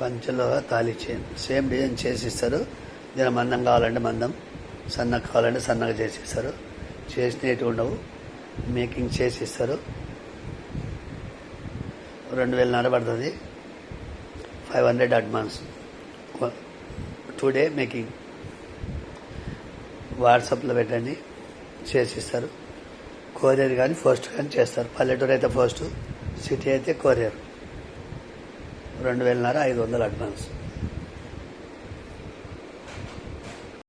పంచలో తాళి same design చేసి ఇస్తారు దీని మందం కావాలంటే మందం సన్నగా కావాలంటే సన్నగా చేసి ఇస్తారు చేసినవి ఉండవు. మేకింగ్ చేసి ఇస్తారు రెండు వేలన్నర పడుతుంది. Five hundred advance. Two day making. వాట్సాప్లో పెట్టండి. చేసిస్తారు. కొరియర్ కానీ పోస్ట్ కానీ చేస్తారు. పల్లెటూరు అయితే పోస్ట్ సిటీ అయితే కొరియర్. రెండు వేలన్నర ఐదు వందలు అడ్వాన్స్.